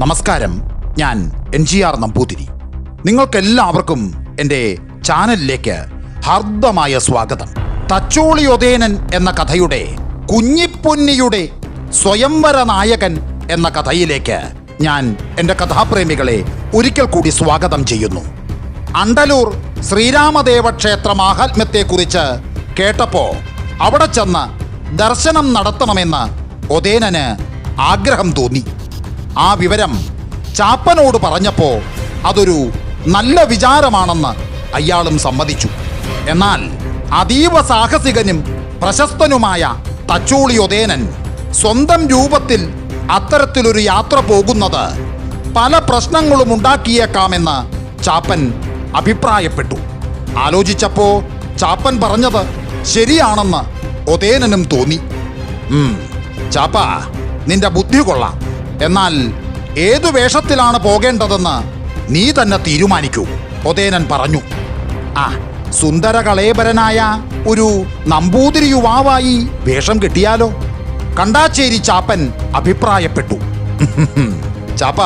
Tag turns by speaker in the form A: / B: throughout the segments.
A: നമസ്കാരം. ഞാൻ N G R Namboothiri. നിങ്ങൾക്കെല്ലാവർക്കും എന്റെ ചാനലിലേക്ക് ഹാർദമായ സ്വാഗതം. തച്ചോളിയൊതേനൻ എന്ന കഥയുടെ കുഞ്ഞിപ്പൊന്നിയുടെ സ്വയംവര നായകൻ എന്ന കഥയിലേക്ക് ഞാൻ എന്റെ കഥാപ്രേമികളെ ഒരിക്കൽ കൂടി സ്വാഗതം ചെയ്യുന്നു. അണ്ടലൂർ ശ്രീരാമദേവ ക്ഷേത്ര മാഹാത്മ്യത്തെക്കുറിച്ച് കേട്ടപ്പോൾ അവിടെ ചെന്ന് ദർശനം നടത്തണമെന്ന് ഒതേനന് ആഗ്രഹം തോന്നി. ആ വിവരം ചാപ്പനോട് പറഞ്ഞപ്പോൾ അതൊരു നല്ല വിചാരമാണെന്ന് അയാളും സമ്മതിച്ചു. എന്നാൽ അതീവ സാഹസികനും പ്രശസ്തനുമായ തച്ചോളി ഒതേനൻ സ്വന്തം രൂപത്തിൽ അത്തരത്തിലൊരു യാത്ര പോകുന്നത് പല പ്രശ്നങ്ങളും ഉണ്ടാക്കിയേക്കാമെന്ന് ചാപ്പൻ അഭിപ്രായപ്പെട്ടു. ആലോചിച്ചപ്പോൾ ചാപ്പൻ പറഞ്ഞത് ശരിയാണെന്ന് ഒതേനനും തോന്നി. ചാപ്പ നിന്റെ ബുദ്ധി കൊള്ളാം. എന്നാൽ ഏതു വേഷത്തിലാണ് പോകേണ്ടതെന്ന് നീ തന്നെ തീരുമാനിക്കൂ ഒതേനൻ പറഞ്ഞു. ആ സുന്ദര കളേബരനായ ഒരു നമ്പൂതിരി യുവാവായി വേഷം കിട്ടിയാലോ? കണ്ടാച്ചേരി ചാപ്പൻ അഭിപ്രായപ്പെട്ടു. ചാപ്പ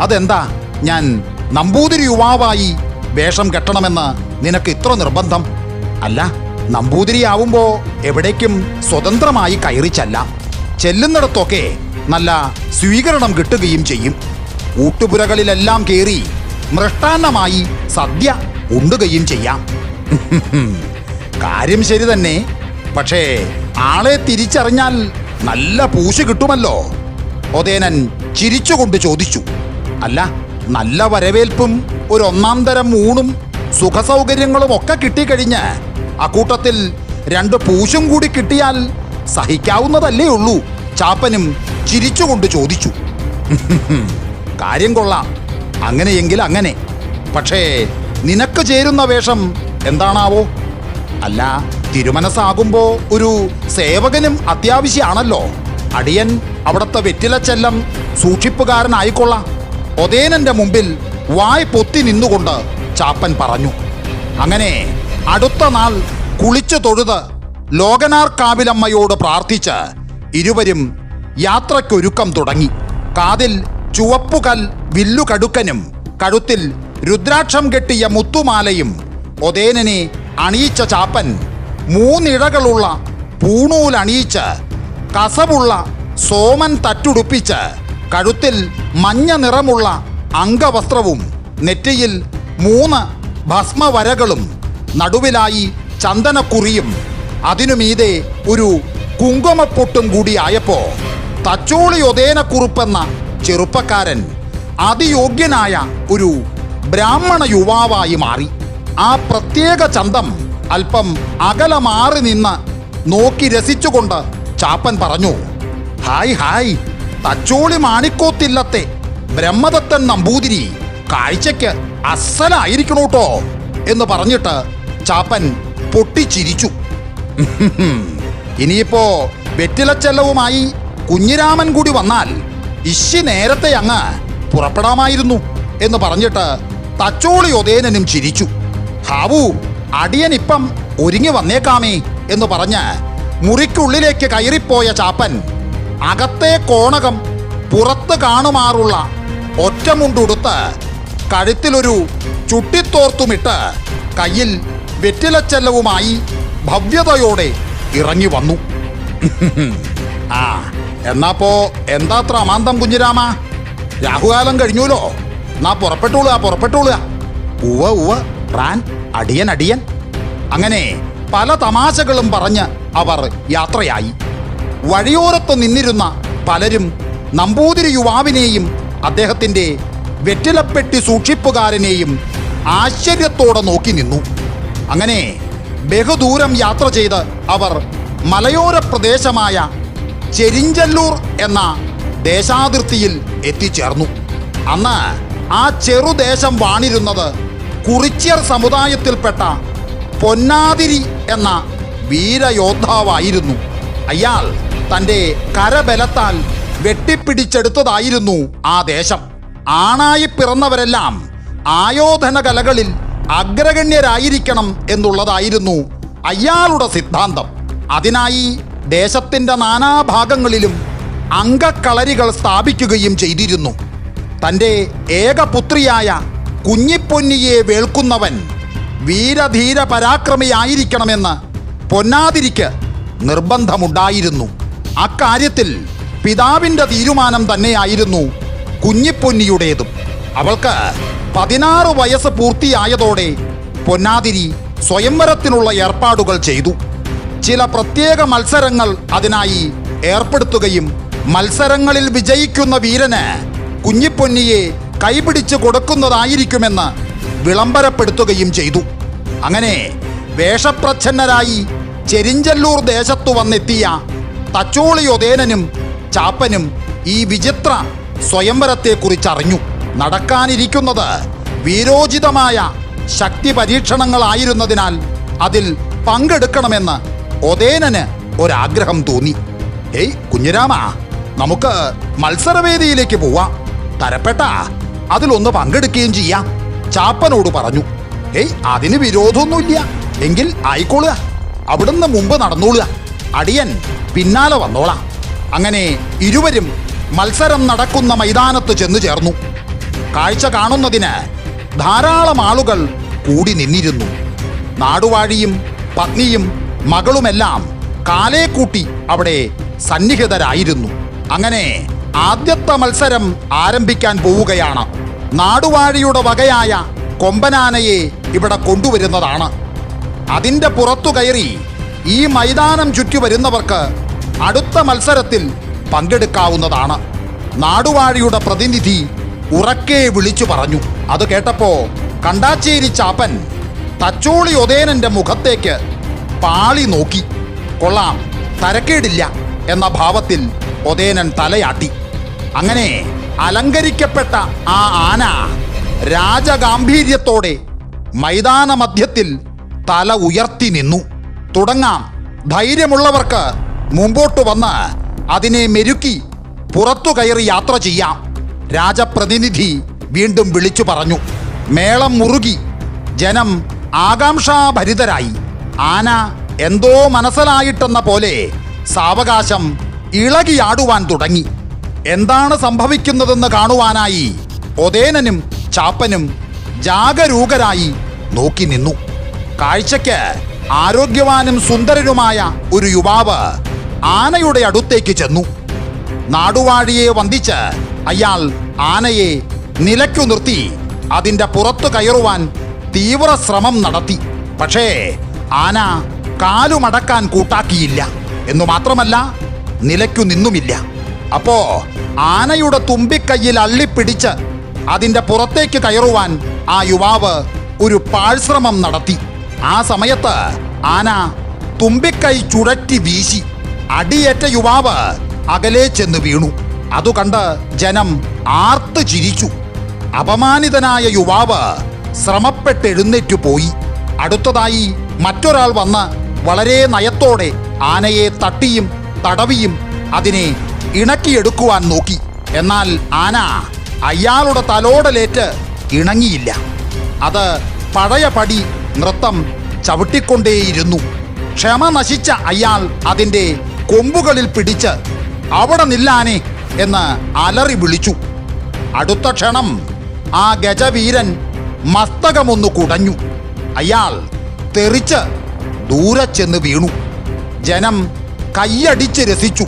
A: അതെന്താ? ഞാൻ നമ്പൂതിരി യുവാവായി വേഷം കെട്ടണമെന്ന് നിനക്ക് ഇത്ര നിർബന്ധം? അല്ല നമ്പൂതിരിയാവുമ്പോ എവിടേക്കും സ്വതന്ത്രമായി കയറി ചെല്ലാം. ചെല്ലുന്നിടത്തൊക്കെ നല്ല സ്വീകരണം കിട്ടുകയും ചെയ്യും. ഊട്ടുപുരകളിലെല്ലാം കയറി മൃഷ്ടാന്നമായി സദ്യ ഉണ്ടുകയും ചെയ്യാം. കാര്യം ശരി തന്നെ. പക്ഷേ ആളെ തിരിച്ചറിഞ്ഞാൽ നല്ല പൂശ് കിട്ടുമല്ലോ. ഒതേനൻ ചിരിച്ചുകൊണ്ട് ചോദിച്ചു. അല്ല നല്ല വരവേൽപ്പും ഒരു ഒന്നാം തരം ഊണും സുഖസൗകര്യങ്ങളും ഒക്കെ കിട്ടിക്കഴിഞ്ഞ് അക്കൂട്ടത്തിൽ രണ്ട് പൂശും കൂടി കിട്ടിയാൽ സഹിക്കാവുന്നതല്ലേ ഉള്ളൂ. ചാപ്പനും ചിരിച്ചുകൊണ്ട് ചോദിച്ചു. കാര്യം കൊള്ളാം. അങ്ങനെയെങ്കിൽ അങ്ങനെ. പക്ഷേ നിനക്ക് ചേരുന്ന വേഷം എന്താണാവോ? അല്ല തിരുമനസ്സാകുമ്പോ ഒരു സേവകനും അത്യാവശ്യമാണല്ലോ അടിയൻ അവിടുത്തെ വെറ്റിലച്ചെല്ലം സൂക്ഷിപ്പുകാരനായിക്കൊള്ളാം. ഒതേനന്റെ മുമ്പിൽ വായ് പൊത്തി നിന്നുകൊണ്ട് ചാപ്പൻ പറഞ്ഞു അങ്ങനെ അടുത്ത നാൾ കുളിച്ചു തൊഴുത് ലോകനാർ കാവിലമ്മയോട് പ്രാർത്ഥിച്ച് ഇരുവരും യാത്രയ്ക്കൊരുക്കം തുടങ്ങി. കാതിൽ ചുവപ്പുകൽ വില്ലുകടുക്കനും കഴുത്തിൽ രുദ്രാക്ഷം കെട്ടിയ മുത്തുമാലയും ഒതേനനെ അണിയിച്ച ചാപ്പൻ മൂന്നിഴകളുള്ള പൂണൂൽ അണിയിച്ച് കസവുള്ള സോമൻ തറ്റുടുപ്പിച്ച് കഴുത്തിൽ മഞ്ഞ നിറമുള്ള അംഗവസ്ത്രവും നെറ്റിയിൽ മൂന്ന് ഭസ്മവരകളും നടുവിലായി ചന്ദനക്കുറിയും അതിനുമീതെ ഒരു കുങ്കുമപ്പൊട്ടും കൂടിയായപ്പോ തച്ചോളി ഒതേനക്കുറുപ്പെന്ന ചെറുപ്പക്കാരൻ അതിയോഗ്യനായ ഒരു ബ്രാഹ്മണ യുവാവായി മാറി. ആ പ്രത്യേക ചന്തം അല്പം അകല മാറി നിന്ന് നോക്കി രസിച്ചുകൊണ്ട് ചാപ്പൻ പറഞ്ഞു ഹായ് ഹായ് തച്ചോളി മാണിക്കോത്തില്ലത്തെ ബ്രഹ്മദത്തൻ നമ്പൂതിരി കാഴ്ചയ്ക്ക് അസലായിരിക്കണോട്ടോ? എന്ന് പറഞ്ഞിട്ട് ചാപ്പൻ പൊട്ടിച്ചിരിച്ചു. ഇനിയിപ്പോ വെറ്റിലച്ചെല്ലവുമായി കുഞ്ഞിരാമൻ കൂടി വന്നാൽ ഇശി നേരത്തെ അങ്ങ് പുറപ്പെടാമായിരുന്നു എന്ന് പറഞ്ഞിട്ട് തച്ചോളി ഉദയനും ചിരിച്ചു. ഹാവു അടിയൻ ഇപ്പം ഒരുങ്ങി വന്നേക്കാമേ എന്ന് പറഞ്ഞ് മുറിക്കുള്ളിലേക്ക് കയറിപ്പോയ ചാപ്പൻ അകത്തെ കോണകം പുറത്ത് കാണുമാറുള്ള ഒറ്റമുണ്ടുടുത്ത് കഴുത്തിലൊരു ചുട്ടിത്തോർത്തുമിട്ട് കയ്യിൽ വെറ്റിലച്ചെല്ലവുമായി ഭവ്യതയോടെ ഇറങ്ങി വന്നു. ആ എന്നാപ്പോ എന്താത്ര അമാന്തം കുഞ്ഞിരാമ? രാഹുകാലം കഴിഞ്ഞൂലോ എന്നാ പുറപ്പെട്ടോളുക പുറപ്പെട്ടോളുക ഉവ ഉവ റാൻ അടിയൻ അടിയൻ. അങ്ങനെ പല തമാശകളും പറഞ്ഞ് അവർ യാത്രയായി. വഴിയോരത്ത് നിന്നിരുന്ന പലരും നമ്പൂതിരി യുവാവിനെയും അദ്ദേഹത്തിന്റെ വെറ്റിലപ്പെട്ടി സൂക്ഷിപ്പുകാരനെയും ആശ്ചര്യത്തോടെ നോക്കി നിന്നു. അങ്ങനെ ബഹുദൂരം യാത്ര ചെയ്ത് അവർ മലയോര പ്രദേശമായ ചെരിഞ്ചല്ലൂർ എന്ന ദേശാതിർത്തിയിൽ എത്തിച്ചേർന്നു. അന്ന് ആ ചെറുദേശം വാണിരുന്നത് കുറിച്യർ സമുദായത്തിൽപ്പെട്ട പൊന്നാതിരി എന്ന വീരയോദ്ധാവായിരുന്നു. അയാൾ തന്റെ കരബലത്താൽ വെട്ടിപ്പിടിച്ചെടുത്തതായിരുന്നു ആ ദേശം. ആണായി പിറന്നവരെല്ലാം ആയോധന കലകളിൽ അഗ്രഗണ്യരായിരിക്കണം എന്നുള്ളതായിരുന്നു അയാളുടെ സിദ്ധാന്തം. അതിനായി ദേശത്തിന്റെ നാനാഭാഗങ്ങളിലും അംഗക്കളരികൾ സ്ഥാപിക്കുകയും ചെയ്തിരുന്നു. തന്റെ ഏകപുത്രിയായ കുഞ്ഞിപ്പൊന്നിയെ വേൾക്കുന്നവൻ വീരധീര പരാക്രമിയായിരിക്കണമെന്ന് പൊന്നാതിരിക്ക് നിർബന്ധമുണ്ടായിരുന്നു. അക്കാര്യത്തിൽ പിതാവിന്റെ തീരുമാനം തന്നെയായിരുന്നു കുഞ്ഞിപ്പൊന്നിയുടേതും. അവൾക്ക് പതിനാറ് വയസ്സ് പൂർത്തിയായതോടെ പൊന്നാതിരി സ്വയംവരത്തിനുള്ള ഏർപ്പാടുകൾ ചെയ്തു. ചില പ്രത്യേക മത്സരങ്ങൾ അതിനായി ഏർപ്പെടുത്തുകയും മത്സരങ്ങളിൽ വിജയിക്കുന്ന വീരന് കുഞ്ഞിപ്പൊന്നിയെ കൈപിടിച്ചു കൊടുക്കുന്നതായിരിക്കുമെന്ന് വിളംബരപ്പെടുത്തുകയും ചെയ്തു. അങ്ങനെ വേഷപ്രച്ഛന്നരായി ചെരിഞ്ചല്ലൂർ ദേശത്തു വന്നെത്തിയ തച്ചോളിയൊതേനും ചാപ്പനും ഈ വിചിത്ര സ്വയംവരത്തെക്കുറിച്ചറിഞ്ഞു. നടക്കാനിരിക്കുന്നത് വീരോചിതമായ ശക്തി പരീക്ഷണങ്ങളായിരുന്നതിനാൽ അതിൽ പങ്കെടുക്കണമെന്ന് ഒതേനന് ഒരാഗ്രഹം തോന്നി. ഏയ് കുഞ്ഞുരാമ നമുക്ക് മത്സരവേദിയിലേക്ക് പോവാം. തരപ്പെട്ട അതിലൊന്ന് പങ്കെടുക്കുകയും ചെയ്യാം ചാപ്പനോട് പറഞ്ഞു. ഏയ് അതിന് വിരോധമൊന്നുമില്ല. എങ്കിൽ ആയിക്കോളുക. അവിടുന്ന് മുമ്പ് നടന്നോളുക. അടിയൻ പിന്നാലെ വന്നോളാം. അങ്ങനെ ഇരുവരും മത്സരം നടക്കുന്ന മൈതാനത്ത് ചെന്നു ചേർന്നു. കാഴ്ച കാണുന്നതിന് ധാരാളം ആളുകൾ കൂടി നിന്നിരുന്നു. നാടുവാഴിയും പത്നിയും മകളുമെല്ലാം കാലേ കൂട്ടി അവിടെ സന്നിഹിതരായിരുന്നു. അങ്ങനെ ആദ്യത്തെ മത്സരം ആരംഭിക്കാൻ പോവുകയാണ്. നാടുവാഴിയുടെ വകയായ കൊമ്പനാനയെ ഇവിടെ കൊണ്ടുവരുന്നതാണ്. അതിന്റെ പുറത്തു കയറി ഈ മൈതാനം ചുറ്റി വരുന്നവർക്ക് അടുത്ത മത്സരത്തിൽ പങ്കെടുക്കാവുന്നതാണ്. നാടുവാഴിയുടെ പ്രതിനിധി ഉറക്കെ വിളിച്ചു പറഞ്ഞു. അത് കേട്ടപ്പോ കണ്ടാച്ചേരി ചാപ്പൻ തച്ചോളി ഒതേനന്റെ മുഖത്തേക്ക് പാളി നോക്കി. കൊള്ളാം തരക്കേടില്ല എന്ന ഭാവത്തിൽ ഒതേനൻ തലയാട്ടി. അങ്ങനെ അലങ്കരിക്കപ്പെട്ട ആ ആന രാജഗാംഭീര്യത്തോടെ മൈതാന മധ്യത്തിൽ തല ഉയർത്തി നിന്നു. തുടങ്ങാം ധൈര്യമുള്ളവർക്ക് മുമ്പോട്ട് വന്ന് അതിനെ മെരുക്കി പുറത്തു കയറി യാത്ര ചെയ്യാം രാജപ്രതിനിധി വീണ്ടും വിളിച്ചു പറഞ്ഞു. മേളം മുറുകി ജനം ആകാംക്ഷാഭരിതരായി. ആന എന്തോ മനസ്സിലായിട്ടെന്ന പോലെ സാവകാശം ഇളകിയാടുവാൻ തുടങ്ങി. എന്താണ് സംഭവിക്കുന്നതെന്ന് കാണുവാനായി ഒതേനനും ചാപ്പനും ജാഗരൂകരായി നോക്കി നിന്നു. കാഴ്ചയ്ക്ക് ആരോഗ്യവാനും സുന്ദരനുമായ ഒരു യുവാവ് ആനയുടെ അടുത്തേക്ക് ചെന്നു. നാടുവാഴിയെ വന്ദിച്ച് അയാൾ ആനയെ നിലയ്ക്കു നിർത്തി അതിന്റെ പുറത്തു കയറുവാൻ തീവ്ര ശ്രമം നടത്തി. പക്ഷേ ആന കാലുമടക്കാൻ കൂട്ടാക്കിയില്ല. എന്നു മാത്രമല്ല നിലയ്ക്കു നിന്നുമില്ല. അപ്പോ ആനയുടെ തുമ്പിക്കൈയിൽ അള്ളിപ്പിടിച്ച് അതിന്റെ പുറത്തേക്ക് കയറുവാൻ ആ യുവാവ് ഒരു പാഴ്ശ്രമം നടത്തി. ആ സമയത്ത് ആന തുമ്പിക്കൈ ചുഴറ്റി വീശി. അടിയേറ്റ യുവാവ് അകലെ ചെന്ന് വീണു. അതു കണ്ട് ജനം ആർത്ത് ചിരിച്ചു. അപമാനിതനായ യുവാവ് ശ്രമപ്പെട്ടെഴുന്നേറ്റു പോയി. അടുത്തതായി മറ്റൊരാൾ വന്ന് വളരെ നയത്തോടെ ആനയെ തട്ടിയും തടവിയും അതിനെ ഇണക്കിയെടുക്കുവാൻ നോക്കി. എന്നാൽ ആന അയാളുടെ തലോടലേറ്റ് ഇണങ്ങിയില്ല. അത് പഴയ പടി നൃത്തം ചവിട്ടിക്കൊണ്ടേയിരുന്നു. ക്ഷമ നശിച്ച അയാൾ അതിന്റെ കൊമ്പുകളിൽ പിടിച്ച് അവിടെ നില്ലാനെ എന്ന് അലറി വിളിച്ചു. അടുത്ത ക്ഷണം ആ ഗജവീരൻ മസ്തകമൊന്നു കുടഞ്ഞു. അയാൾ തെറിച്ച് ദൂരെ ചെന്ന് വീണു. ജനം കൈയടിച്ച് രസിച്ചു.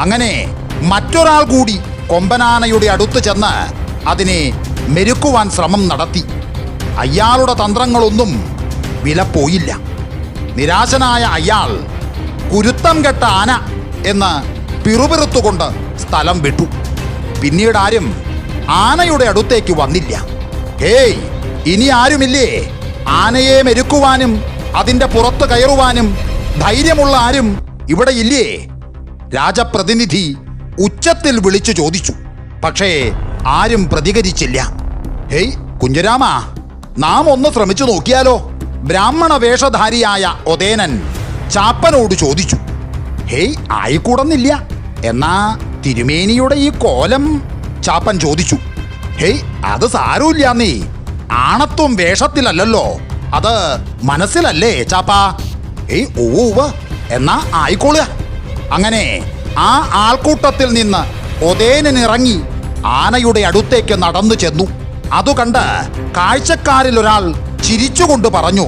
A: അങ്ങനെ മറ്റൊരാൾ കൂടി കൊമ്പനാനയുടെ അടുത്ത് ചെന്ന് അതിനെ മെരുക്കുവാൻ ശ്രമം നടത്തി. അയാളുടെ തന്ത്രങ്ങളൊന്നും വിലപ്പോയില്ല. നിരാശനായ അയാൾ കുരുത്തം കെട്ട ആന എന്ന് പിറുപിറുത്തുകൊണ്ട് സ്ഥലം വിട്ടു. പിന്നീട് ആരും ആനയുടെ അടുത്തേക്ക് വന്നില്ല. ഹേയ് ഇനി ആരുമില്ലേ? ആനയെ മെരുക്കുവാനും അതിന്റെ പുറത്ത് കയറുവാനും ധൈര്യമുള്ള ആരും ഇവിടെ ഇല്ലേ? രാജപ്രതിനിധി ഉച്ചത്തിൽ വിളിച്ചു ചോദിച്ചു. പക്ഷേ ആരും പ്രതികരിച്ചില്ല. ഹേയ് കുഞ്ഞരാമ നാം ഒന്ന് ശ്രമിച്ചു നോക്കിയാലോ? ബ്രാഹ്മണ വേഷധാരിയായ ഒതേനൻ ചാപ്പനോട് ചോദിച്ചു. ഹേയ് ആയിക്കൂടുന്നില്ല. എന്നാ തിരുമേനിയുടെ ഈ കോലം? ചാപ്പൻ ചോദിച്ചു. ഹേയ് അത് സാരമില്ലാന്നേ ആണത്വം വേഷത്തിലല്ലല്ലോ. അത് മനസ്സിലല്ലേ ചാപ്പാ? ഏയ് ഓവ എന്നാ ആയിക്കോളുക. അങ്ങനെ ആ ആൾക്കൂട്ടത്തിൽ നിന്ന് ഒതേനിറങ്ങി ആനയുടെ അടുത്തേക്ക് നടന്നു ചെന്നു. അതു കണ്ട് കാഴ്ചക്കാരിൽ ഒരാൾ ചിരിച്ചുകൊണ്ട് പറഞ്ഞു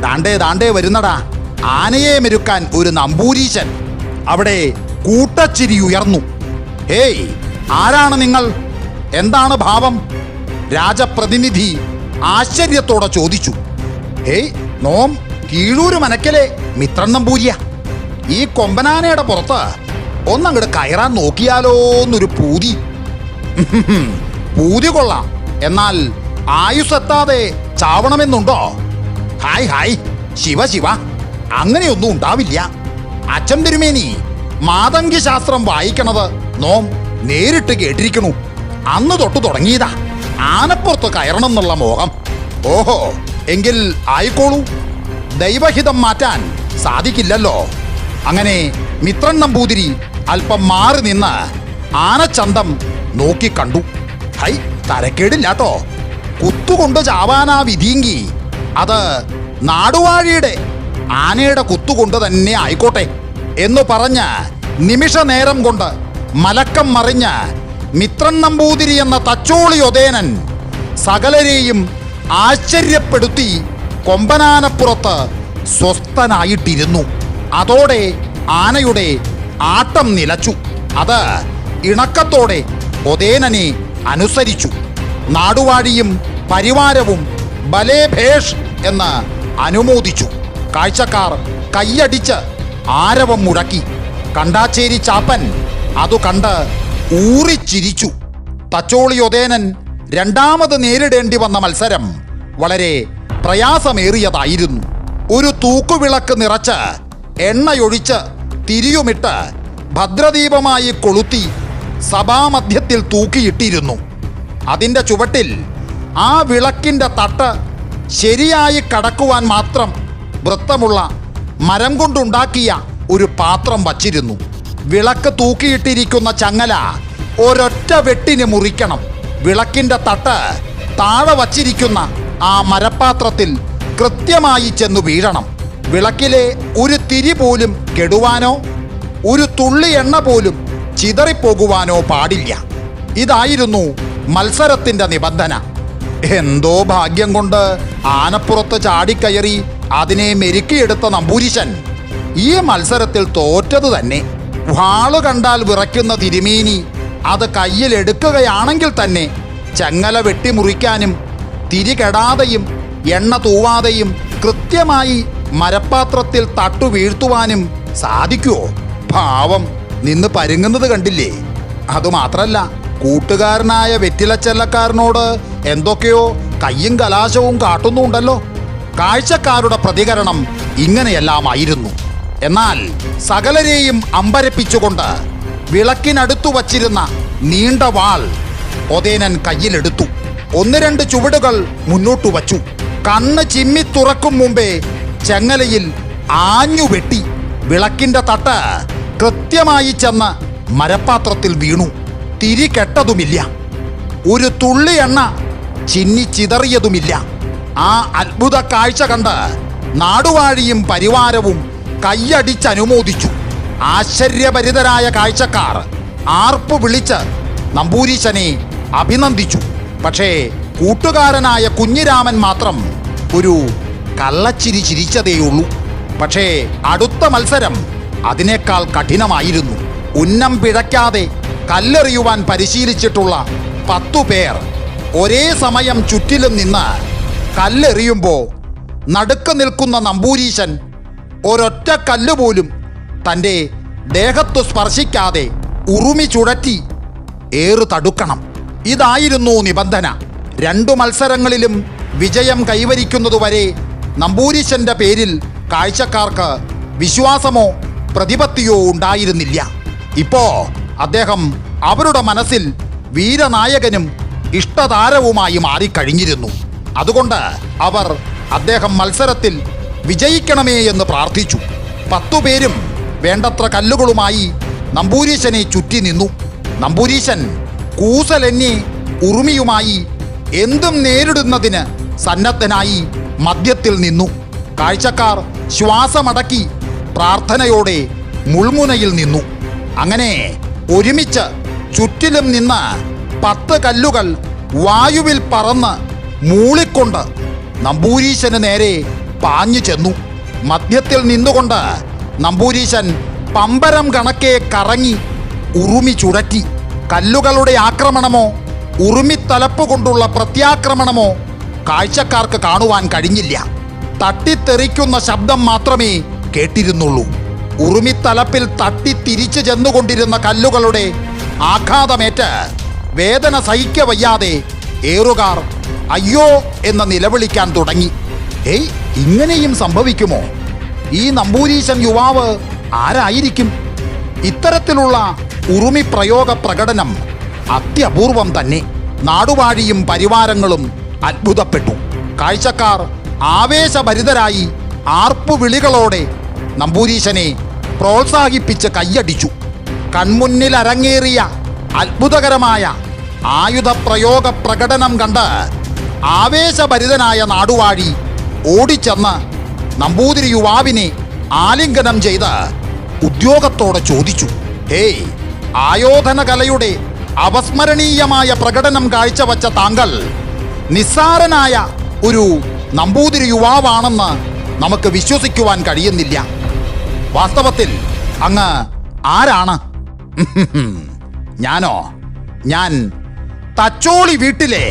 A: ദാണ്ടേ ദാണ്ടേ വരുന്നടാ. ആനയെ മെരുക്കാൻ ഒരു നമ്പൂരീശൻ അവിടെ കൂട്ടച്ചിരി ഉയർന്നു. ഹേയ് ആരാണ് നിങ്ങൾ? എന്താണ് ഭാവം? രാജപ്രതിനിധി ആശ്ചര്യത്തോടെ ചോദിച്ചു ഏയ് നോം കീഴൂര് മനക്കലെ മിത്രൻ നമ്പൂരിയ. ഈ കൊമ്പനാനയുടെ പുറത്ത് ഒന്നങ്ങോട്ട് കയറാൻ നോക്കിയാലോ എന്നൊരു പൂതി. പൂതി കൊള്ളാം. എന്നാൽ ആയുസെത്താതെ ചാവണമെന്നുണ്ടോ? ഹായ് ഹായ്. ശിവ ശിവ. അങ്ങനെയൊന്നും ഉണ്ടാവില്ല. അച്ഛൻ തിരുമേനി മാതങ്കി ശാസ്ത്രം വായിക്കണത് നോം നേരിട്ട് കേട്ടിരിക്കണു. അന്ന് തൊട്ട് തുടങ്ങിയതാ. ആനപ്പുറത്ത് കയറണം എന്നുള്ള മോഹം. ഓഹോ എങ്കിൽ ആയിക്കോളൂ. ദൈവഹിതം മാറ്റാൻ സാധിക്കില്ലല്ലോ. അങ്ങനെ മിത്രൻ നമ്പൂതിരി അല്പം മാറി നിന്ന് ആനച്ചന്തം നോക്കിക്കണ്ടു ഹൈ തരക്കേടില്ലാട്ടോ. കുത്തുകൊണ്ട് ചാവാനാ വിധിയെങ്കി അത് നാടുവാഴിയുടെ ആനയുടെ കുത്തുകൊണ്ട് തന്നെ ആയിക്കോട്ടെ എന്ന് പറഞ്ഞ് നിമിഷ നേരം കൊണ്ട് മലക്കം മറിഞ്ഞ് മിത്രൻ നമ്പൂതിരി എന്ന തച്ചോളി ഒതേനൻ സകലരെയും ആശ്ചര്യപ്പെടുത്തി കൊമ്പനാനപ്പുറത്ത് സ്വസ്ഥനായിട്ടിരുന്നു. അതോടെ ആനയുടെ ആട്ടം നിലച്ചു. അത് ഇണക്കത്തോടെ ഒതേനനെ അനുസരിച്ചു. നാടുവാഴിയും പരിവാരവും ബലേ ഭേഷ് എന്ന് അനുമോദിച്ചു. കാഴ്ചക്കാർ കൈയടിച്ച് ആരവം മുഴക്കി. കണ്ടാച്ചേരി ചാപ്പൻ അതു കണ്ട് ഊറിച്ചിരിച്ചു. തച്ചോളി ഒതേനൻ രണ്ടാമത് നേരിടേണ്ടി വന്ന മത്സരം വളരെ പ്രയാസമേറിയതായിരുന്നു. ഒരു തൂക്കുവിളക്ക് നിറച്ച് എണ്ണയൊഴിച്ച് തിരിയുമിട്ട് ഭദ്രദീപമായി കൊളുത്തി സഭാമധ്യത്തിൽ തൂക്കിയിട്ടിരുന്നു. അതിന്റെ ചുവട്ടിൽ ആ വിളക്കിന്റെ തട്ട് ശരിയായി കടക്കുവാൻ മാത്രം വൃത്തമുള്ള മരം കൊണ്ടുണ്ടാക്കിയ ഒരു പാത്രം വച്ചിരുന്നു. വിളക്ക് തൂക്കിയിട്ടിരിക്കുന്ന ചങ്ങല ഒരൊറ്റ വെട്ടിന് മുറിക്കണം. വിളക്കിന്റെ തട്ട് താഴെ വച്ചിരിക്കുന്ന ആ മരപ്പാത്രത്തിൽ കൃത്യമായി ചെന്നു വീഴണം. വിളക്കിലെ ഒരു തിരി പോലും കെടുവാനോ ഒരു തുള്ളി എണ്ണ പോലും ചിതറിപ്പോകുവാനോ പാടില്ല. ഇതായിരുന്നു മത്സരത്തിന്റെ നിബന്ധന. എന്തോ ഭാഗ്യം കൊണ്ട് ആനപ്പുറത്ത് ചാടിക്കയറി അതിനെ മെരുക്കിയെടുത്ത നമ്പൂരിശൻ. ഈ മത്സരത്തിൽ തോറ്റത് തന്നെ. വാൾ കണ്ടാൽ വിറയ്ക്കുന്ന തിരുമേനി അത് കയ്യിലെടുക്കുകയാണെങ്കിൽ തന്നെ ചങ്ങല വെട്ടിമുറിക്കാനും തിരി കെടാതെയും എണ്ണ തൂവാതെയും കൃത്യമായി മരപ്പാത്രത്തിൽ തട്ടു വീഴ്ത്തുവാനും സാധിക്കുമോ ഭാവം നിന്ന് പരുങ്ങുന്നത് കണ്ടില്ലേ? അതുമാത്രല്ല കൂട്ടുകാരനായ വെറ്റിലച്ചെല്ലക്കാരനോട് എന്തൊക്കെയോ കയ്യും കലാശവും കാട്ടുന്നുണ്ടല്ലോ. കാഴ്ചക്കാരുടെ പ്രതികരണം ഇങ്ങനെയെല്ലാമായിരുന്നു. എന്നാൽ സകലരെയും അമ്പരപ്പിച്ചുകൊണ്ട് വിളക്കിനടുത്തു വച്ചിരുന്ന നീണ്ട വാൾ ഒതേനൻ കയ്യിലെടുത്തു. ഒന്ന് രണ്ട് ചുവടുകൾ മുന്നോട്ടു വച്ചു. കണ്ണ് ചിമ്മി തുറക്കും മുമ്പേ ചെങ്ങലയിൽ ആഞ്ഞു വെട്ടി. വിളക്കിന്റെ തട്ട് കൃത്യമായി ചെന്ന് മരപ്പാത്രത്തിൽ വീണു. തിരി കെട്ടതുമില്ല. ഒരു തുള്ളി എണ്ണ ചിന്നി ചിതറിയതുമില്ല. ആ അത്ഭുത കാഴ്ച കണ്ട് നാടുവാഴിയും പരിവാരവും കൈയടിച്ചനുമോദിച്ചു ആശ്ചര്യഭരിതരായ കാഴ്ചക്കാർ ആർപ്പ് വിളിച്ച് നമ്പൂരീശനെ അഭിനന്ദിച്ചു. പക്ഷേ കൂട്ടുകാരനായ കുഞ്ഞിരാമൻ മാത്രം ഒരു കള്ളച്ചിരി ചിരിച്ചതേയുള്ളൂ. പക്ഷേ അടുത്ത മത്സരം അതിനേക്കാൾ കഠിനമായിരുന്നു. ഉന്നം പിഴയ്ക്കാതെ കല്ലെറിയുവാൻ പരിശീലിച്ചിട്ടുള്ള പത്തു പേർ ഒരേ സമയം ചുറ്റിലും നിന്ന് കല്ലെറിയുമ്പോൾ നടുക്ക് നിൽക്കുന്ന നമ്പൂരീശൻ ഒരൊറ്റ കല്ലുപോലും തന്റെ ദേഹത്തു സ്പർശിക്കാതെ ഉറുമി ചുഴറ്റി ഏറു തടുക്കണം. ഇതായിരുന്നു നിബന്ധന. രണ്ടു മത്സരങ്ങളിലും വിജയം കൈവരിക്കുന്നതുവരെ നമ്പൂരീശന്റെ പേരിൽ കാഴ്ചക്കാർക്ക് വിശ്വാസമോ പ്രതിപത്തിയോ ഉണ്ടായിരുന്നില്ല. ഇപ്പോ അദ്ദേഹം അവരുടെ മനസ്സിൽ വീരനായകനും ഇഷ്ടതാരവുമായി മാറിക്കഴിഞ്ഞിരുന്നു. അതുകൊണ്ട് അവർ അദ്ദേഹം മത്സരത്തിൽ വിജയിക്കണമേ എന്ന് പ്രാർത്ഥിച്ചു. പത്തുപേരും വേണ്ടത്ര കല്ലുകളുമായി നമ്പൂരീശനെ ചുറ്റി നിന്നു. നമ്പൂരീശൻ കൂസലെന്നി ഉറുമിയുമായി എന്തും നേരിടുന്നതിന് സന്നദ്ധനായി മദ്യത്തിൽ നിന്നു. കാഴ്ചക്കാർ ശ്വാസമടക്കി പ്രാർത്ഥനയോടെ മുൾമുനയിൽ നിന്നു. അങ്ങനെ ഒരുമിച്ച് ചുറ്റിലും നിന്ന് പത്ത് കല്ലുകൾ വായുവിൽ പറന്ന് മൂളിക്കൊണ്ട് നമ്പൂരീശന് നേരെ പാഞ്ഞു ചെന്നു. മധ്യത്തിൽ നിന്നുകൊണ്ട് നമ്പൂരീശൻ പമ്പരം കണക്കെ കറങ്ങി ഉറുമി ചുഴറ്റി. കല്ലുകളുടെ ആക്രമണമോ ഉറുമിത്തലപ്പ് കൊണ്ടുള്ള പ്രത്യാക്രമണമോ കാഴ്ചക്കാർക്ക് കാണുവാൻ കഴിഞ്ഞില്ല. തട്ടിത്തെറിക്കുന്ന ശബ്ദം മാത്രമേ കേട്ടിരുന്നുള്ളൂ. ഉറുമിത്തലപ്പിൽ തട്ടി തിരിച്ചു ചെന്നുകൊണ്ടിരുന്ന കല്ലുകളുടെ ആഘാതമേറ്റ് വേദന സഹിക്കവയ്യാതെ ഏറുകാർ അയ്യോ എന്ന് നിലവിളിക്കാൻ തുടങ്ങി. ഏയ് ഇങ്ങനെയും സംഭവിക്കുമോ? ഈ നമ്പൂരീശൻ യുവാവ് ആരായിരിക്കും? ഇത്തരത്തിലുള്ള ഉറുമി പ്രയോഗ പ്രകടനം അത്യപൂർവം തന്നെ നാടുവാഴിയും പരിവാരങ്ങളും അത്ഭുതപ്പെട്ടു. കാഴ്ചക്കാർ ആവേശഭരിതരായി ആർപ്പുവിളികളോടെ നമ്പൂരീശനെ പ്രോത്സാഹിപ്പിച്ച് കൈയടിച്ചു. കൺമുന്നിൽ അരങ്ങേറിയ അത്ഭുതകരമായ ആയുധ പ്രയോഗ പ്രകടനം കണ്ട് ആവേശഭരിതനായ നാടുവാഴി ഓടിച്ചെന്ന് നമ്പൂതിരി യുവാവിനെ ആലിംഗനം ചെയ്ത് ഉദ്യോഗത്തോടെ ചോദിച്ചു. ഹേയ് ആയോധന കലയുടെ അവസ്മരണീയമായ പ്രകടനം കാഴ്ചവച്ച താങ്കൾ നിസ്സാരനായ ഒരു നമ്പൂതിരി യുവാവാണെന്ന് നമുക്ക് വിശ്വസിക്കുവാൻ കഴിയുന്നില്ല. വാസ്തവത്തിൽ അങ്ങ് ആരാണ്? ഞാനോ? ഞാൻ തച്ചോളി വീട്ടിലെ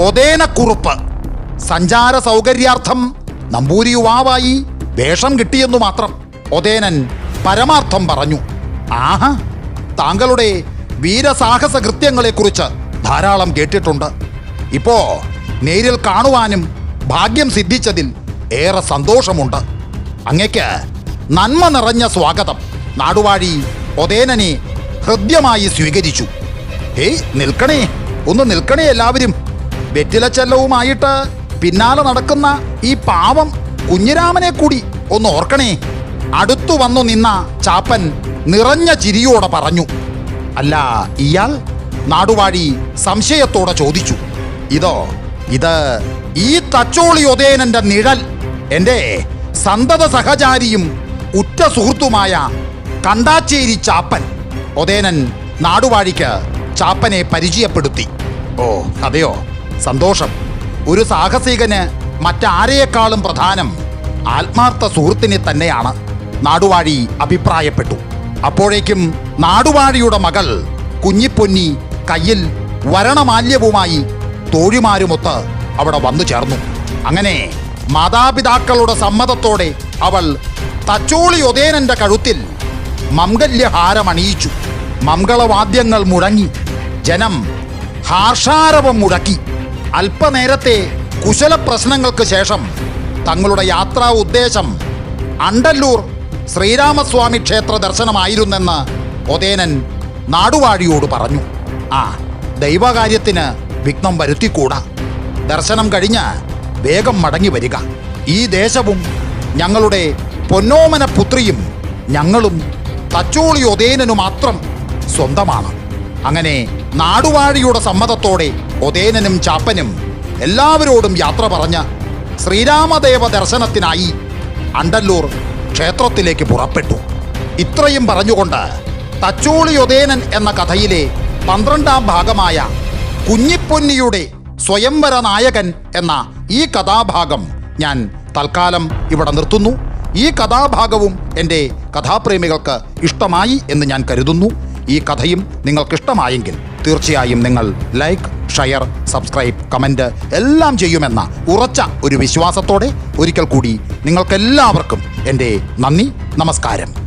A: ഒതേനക്കുറുപ്പ്. സഞ്ചാര സൗകര്യാർത്ഥം നമ്പൂരി യുവാവായി വേഷം കിട്ടിയെന്നു മാത്രം ഒതേനൻ പരമാർത്ഥം പറഞ്ഞു. ആഹാ താങ്കളുടെ വീരസാഹസ കൃത്യങ്ങളെക്കുറിച്ച് ധാരാളം കേട്ടിട്ടുണ്ട്. ഇപ്പോ നേരിൽ കാണുവാനും ഭാഗ്യം സിദ്ധിച്ചതിൽ ഏറെ സന്തോഷമുണ്ട്. അങ്ങയ്ക്ക് നന്മ നിറഞ്ഞ സ്വാഗതം. നാടുവാഴി ഒതേനനെ ഹൃദ്യമായി സ്വീകരിച്ചു. ഏയ് നിൽക്കണേ ഒന്ന് നിൽക്കണേ എല്ലാവരും. വെറ്റിലച്ചെല്ലവുമായിട്ട് പിന്നാലെ നടക്കുന്ന ഈ പാവം കുഞ്ഞിരാമനെ കൂടി ഒന്ന് ഓർക്കണേ. അടുത്തു വന്നു നിന്ന ചാപ്പൻ നിറഞ്ഞ ചിരിയോടെ പറഞ്ഞു അല്ല ഇയാൾ നാടുവാഴി സംശയത്തോടെ ചോദിച്ചു ഇതോ ഇത് ഈ തച്ചോളി ഒതേനന്റെ നിഴൽ എന്റെ സന്തത സഹചാരിയും ഉറ്റ സുഹൃത്തുമായ കണ്ടാച്ചേരി ചാപ്പൻ ഒതേനൻ നാടുവാഴിക്ക് ചാപ്പനെ പരിചയപ്പെടുത്തി. ഓ അതെയോ? സന്തോഷം. ഒരു സാഹസികന് മറ്റാരെയേക്കാളും പ്രധാനം ആത്മാർത്ഥ സുഹൃത്തിനെ തന്നെയാണ്. നാടുവാഴി അഭിപ്രായപ്പെട്ടു. അപ്പോഴേക്കും നാടുവാഴിയുടെ മകൾ കുഞ്ഞിപ്പൊന്നി കയ്യിൽ വരണമാല്യവുമായി തോഴിമാരുമൊത്ത് അവിടെ വന്നു ചേർന്നു. അങ്ങനെ മാതാപിതാക്കളുടെ സമ്മതത്തോടെ അവൾ തച്ചോളി ഒതേനന്റെ കഴുത്തിൽ മംഗല്യഹാരമണിയിച്ചു മംഗളവാദ്യങ്ങൾ മുഴങ്ങി. ജനം ഹാർഷാരവം മുഴക്കി. അല്പനേരത്തെ കുശല പ്രശ്നങ്ങൾക്ക് ശേഷം തങ്ങളുടെ യാത്രാ ഉദ്ദേശം അണ്ടല്ലൂർ ശ്രീരാമസ്വാമി ക്ഷേത്ര ദർശനമായിരുന്നെന്ന് ഒതേനൻ നാടുവാഴിയോട് പറഞ്ഞു. ആ ദൈവകാര്യത്തിന് വിഘ്നം വരുത്തിക്കൂടാ. ദർശനം കഴിഞ്ഞ് വേഗം മടങ്ങി വരിക. ഈ ദേശവും ഞങ്ങളുടെ പൊന്നോമന പുത്രിയും ഞങ്ങളും തച്ചോളി ഒതേനനു മാത്രം സ്വന്തമാണ്. അങ്ങനെ നാടുവാഴിയുടെ സമ്മതത്തോടെ ഒതേനനും ചാപ്പനും എല്ലാവരോടും യാത്ര പറഞ്ഞ് ശ്രീരാമദേവ ദർശനത്തിനായി അണ്ടല്ലൂർ ക്ഷേത്രത്തിലേക്ക് പുറപ്പെട്ടു. ഇത്രയും പറഞ്ഞുകൊണ്ട് തച്ചോളി ഒതേനൻ എന്ന കഥയിലെ പന്ത്രണ്ടാം ഭാഗമായ കുഞ്ഞിപ്പൊന്നിയുടെ സ്വയംവര നായകൻ എന്ന ഈ കഥാഭാഗം ഞാൻ തൽക്കാലം ഇവിടെ നിർത്തുന്നു. ഈ കഥാഭാഗവും എന്റെ കഥാപ്രേമികൾക്ക് ഇഷ്ടമായി എന്ന് ഞാൻ കരുതുന്നു. ഈ കഥയും നിങ്ങൾക്ക് ഇഷ്ടമായെങ്കിൽ തീർച്ചയായും നിങ്ങൾ ലൈക്ക് ഷെയർ സബ്സ്ക്രൈബ് കമന്റ് എല്ലാം ചെയ്യുമെന്ന ഉറച്ച ഒരു വിശ്വാസത്തോടെ ഒരിക്കൽ കൂടി നിങ്ങൾക്കെല്ലാവർക്കും എന്റെ നന്ദി നമസ്കാരം.